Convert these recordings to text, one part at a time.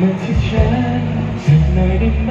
มาที่ฉันสักหน่อยได้ไหม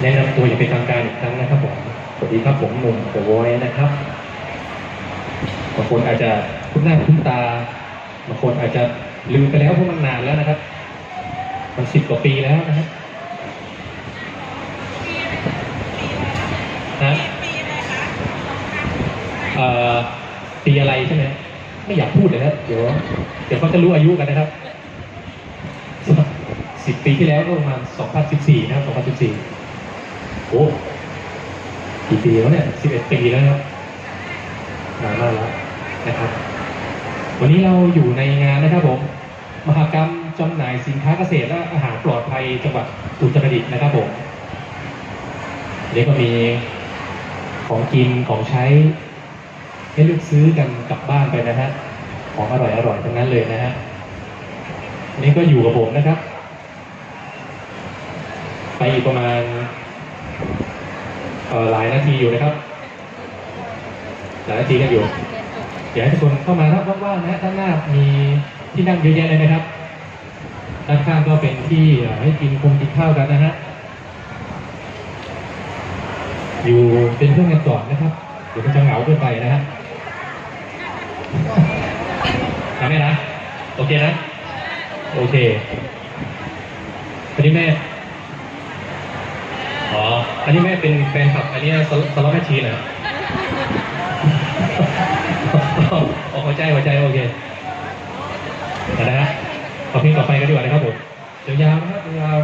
แนะนำตัวอย่างเป็นทางการอีกครั้งนะครับผม สวัสดีครับผมหนุ่มเดอะวอยนะครับบางคนอาจจะคุ้นหน้าคุ้นตา บางคนอาจจะลืมไปแล้วเพราะมันนานแล้วนะครับ มันสิบกว่าปีแล้วนะครับนะเอ่อปีอะไรใช่ไหมไม่อยากพูดเลยนะเดี๋ยว เดี๋ยวเขาจะรู้อายุกันนะครับ สิบปีที่แล้วก็ประมาณ2014นะครับ2014โอ้กี่ปีแล้วเนี่ย11ปีแล้วนะครับนานมากแล้วนะครับ วันนี้เราอยู่ในงานนะครับผมมหกรรมจำหน่ายสินค้าเกษตรและอาหารปลอดภัยจังหวัดอุตรดิตถ์นะครับผมนี่ก็มีของกินของใช้ ให้เลือกซื้อกันกลับบ้านไปนะฮะของอร่อยๆทั้งนั้นเลยนะฮะนี่ก็อยู่กับผมนะครับ ไปอีกประมาณหลายนาทีอยู่นะครับ หลายนาทีกันอยู่เดี๋ยวให้ทุกคนเข้ามาครับว่างๆนะด้านหน้ามีที่นั่งเยอะแยะเลยนะครับด้านข้างก็เป็นที่ให้กินคงกินข้าวกันนะฮะอยู่เป็นเพื่อนกันก่อนนะครับเดี๋ยวมันจะเหงาเกินไปนะฮะนะแม่นะ โอเคนะ โอเคอันนี้แม่ อ๋อ อันนี้แม่เป็นแฟนคลับ อันนี้สล็อตแมชชีนเหรออหัวใจหัวใจโอเคนะฮะขอพิมพ์ต่อไปกันดีกว่านะครับผมเดี๋ยวยาวนะครับยาว